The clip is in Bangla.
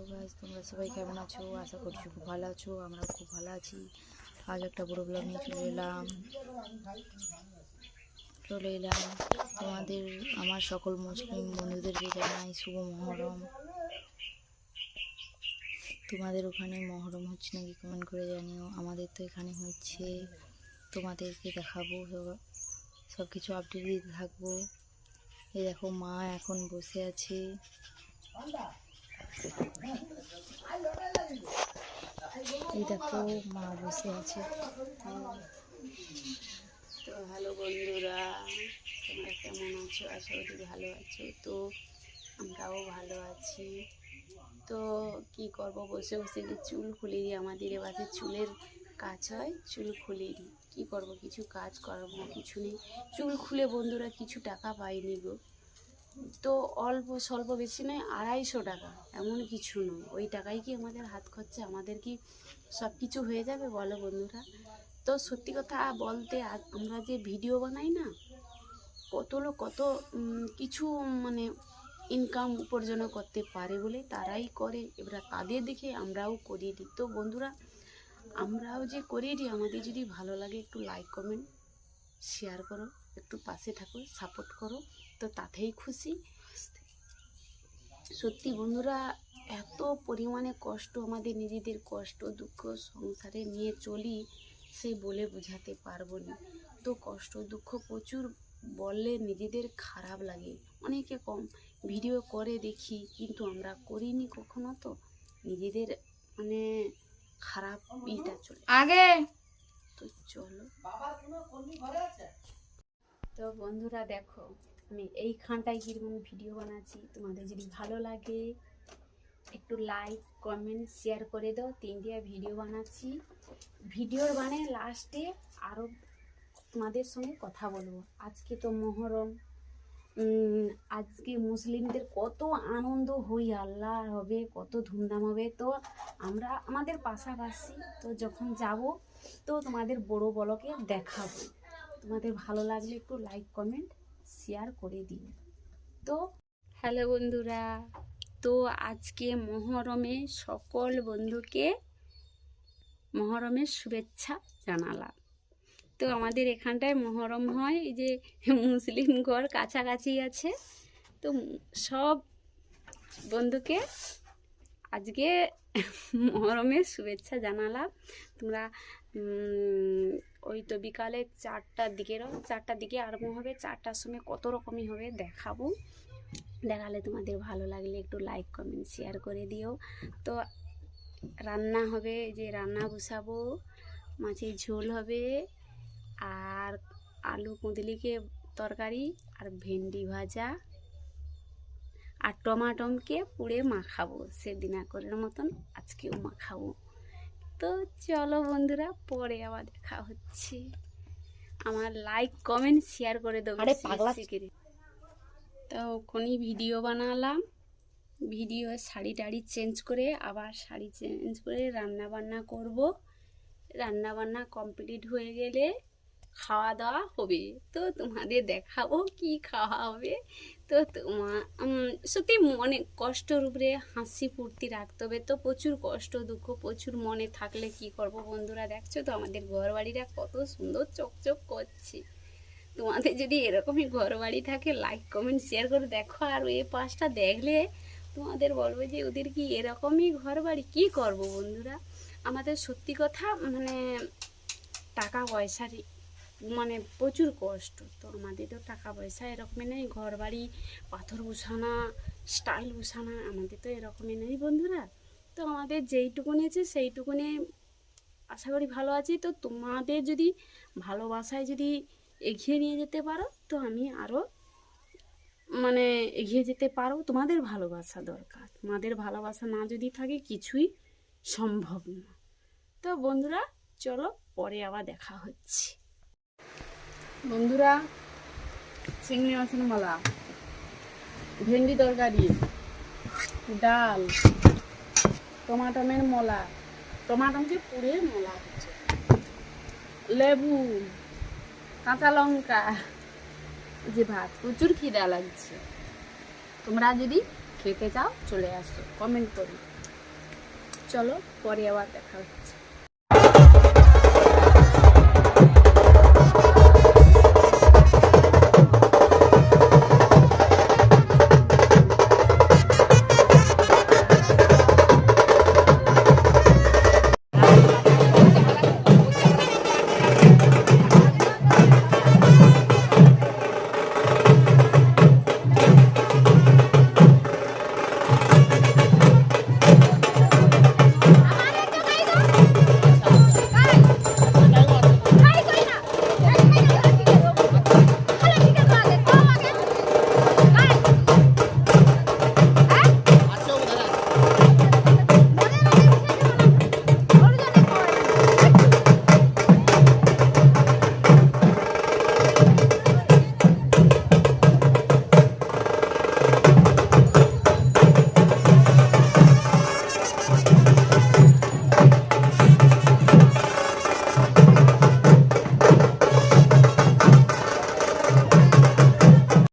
হ্যালো গাইজ তোমরা সবাই কেমন আছো? আশা করছি খুব ভালো আছো আমরা খুব ভালো আছি। আজ একটা বড় ব্লগ নিয়ে চলে এলাম। চলে এলাম তোমাদের, আমার সকল মুসলিম বন্ধুদেরকে জানাই শুভ মহরম। তোমাদের ওখানে মহরম হচ্ছে নাকি কমেন্ট করে জানিও? আমাদের তো এখানে হচ্ছে। তোমাদেরকে দেখাবো, সব- সব কিছু আপডেট দিতে থাকব। এই দেখো মা এখন বসে আছে। এই দেখো মা বসে আছে। তো হ্যালো বন্ধুরা, তোমরা কেমন আছো? আশা করি ভালো আছো। তো আমরাও ভালো আছি। তো কি করব? বসে বসে যে চুল খুলে দিই আমাদের এবারে চুলের কাজ হয়, চুল খুলে দিই কী করব? কিছু কাজ করব, কিছু নেই। চুল খুলে বন্ধুরা কিছু টাকা পাইনি গো। তো অল্প, স্বল্প বেশি নয়, আড়াইশো টাকা। এমন কিছু নয়। ওই টাকাই কি আমাদের হাত খরচা? আমাদের কি সব কিছু হয়ে যাবে? বলো বন্ধুরা। তো সত্যি কথা বলতে আমরা যে ভিডিও বানাই না, কত লোক, কত কিছু মানে ইনকাম উপার্জন করতে পারে বলে তারাই করে। এবার তাদের দেখে আমরাও করিয়ে দিই তো বন্ধুরা, আমরাও যে করিয়ে দিই আমাদের যদি ভালো লাগে একটু লাইক কমেন্ট শেয়ার করো। একটু পাশে থাকো সাপোর্ট করো। তো তাতেই খুশি। সত্যি বন্ধুরা এত পরিমাণে কষ্ট আমাদের নিজেদের কষ্ট দুঃখ সংসারে নিয়ে চলি সে বলে বোঝাতে পারব না। তো কষ্ট দুঃখ প্রচুর বললে নিজেদের খারাপ লাগে। অনেকে কম। ভিডিও করে দেখি কিন্তু আমরা করিনি কখনো তো। নিজেদের মানে খারাপ ইটা চলে। আগে! তো চলো। তো বন্ধুরা দেখো আমি এইখানটায় কীরকম ভিডিও বানাচ্ছি, তোমাদের যদি ভালো লাগে, একটু লাইক কমেন্ট শেয়ার করে দাও, তিনটিয়া ভিডিও বানাচ্ছি। ভিডিওর মানে লাস্টে আরও তোমাদের সঙ্গে কথা বলব। আজকে তো মহরম আজকে মুসলিমদের কত আনন্দ হই, আল্লাহ হবে, কত ধুমধাম হবে। তো আমরা আমাদের পাশাপাশি তো যখন যাব, তো তোমাদের বড় বড়কে দেখাবো। তোমাদের ভালো লাগলে একটু লাইক কমেন্ট শেয়ার করে দিও তো হ্যালো বন্ধুরা, তো আজকে মহরমে সকল বন্ধুকে মহরমের শুভেচ্ছা জানালাম। তো আমাদের এখানটায় মহরম হয় যে মুসলিম ঘর কাছাকাছি আছে। তো সব বন্ধুকে আজকে মহরমের শুভেচ্ছা জানালাম। তোমরা ওই তো বিকালে চারটার দিকেরও চারটার দিকে আরম্ভ হবে। চারটার সময় কত রকমই হবে দেখাবো। দেখালে তোমাদের ভালো লাগলে একটু লাইক কমেন্ট শেয়ার করে দিও। তো রান্না হবে যে রান্না বসাবো, মাছের ঝোল হবে, আর আলু কুঁদলিকে তরকারি আর ভেন্ডি ভাজা আর টমাটমকে পুড়ে মাখাবো। সেদিনা করের মতন আজকেও মাখাবো। তো চলো বন্ধুরা পরে আবার দেখা হচ্ছে। আমার লাইক কমেন্ট শেয়ার করে দেবো। তো ওখানে ভিডিও বানালাম। ভিডিও শাড়ি টাড়ি চেঞ্জ করে আবার শাড়ি চেঞ্জ করে রান্না বান্না করব। রান্না বান্না কমপ্লিট হয়ে গেলে খাওয়া দাওয়া হবে। তো তোমাদের দেখাবো কি খাওয়া হবে। তো তোমার সত্যি মনে কষ্টর উপরে হাসি ফুর্তি রাখতে হবে। তো প্রচুর কষ্ট, দুঃখ প্রচুর মনে থাকলে কি করব বন্ধুরা? দেখছ তো আমাদের ঘর বাড়িটা কত সুন্দর চকচক করছে। তোমাদের যদি এরকমই ঘর বাড়ি থাকে লাইক কমেন্ট শেয়ার করে দেখো। আর এই পাশটা দেখলে তোমাদের বলব যে ওদের কি এরকমই ঘর বাড়ি কী করব বন্ধুরা? আমাদের সত্যি কথা মানে টাকা পয়সার মানে প্রচুর কষ্ট। তো আমাদের তো টাকা পয়সা এরকমই নেই ঘর বাড়ি পাথর বসানা স্টাইল বসানা, আমাদের তো এরকমই নেই বন্ধুরা। তো আমাদের যেইটুকুনি আছে সেইটুকুনি আশা করি ভালো আছি। তো তোমাদের যদি ভালোবাসায় যদি এগিয়ে নিয়ে যেতে পারো, তো আমি আরও মানে এগিয়ে যেতে পারো। তোমাদের ভালোবাসা দরকার। তোমাদের ভালোবাসা না যদি থাকে কিছুই সম্ভব না। তো বন্ধুরা, চলো পরে আবার দেখা হচ্ছে। বন্ধুরা, চিংড়ি মাছের মালা, ভেন্ডি তরকারি, ডাল, টমাটমের মলা, টমাটমকে পুড়ে মলা হচ্ছে। লেবু, কাঁচা লঙ্কা যে ভাত, প্রচুর খিদা লাগছে। তোমরা যদি খেতে চাও, চলে আসো কমেন্ট করো। চলো, পরে আবার দেখা হচ্ছে।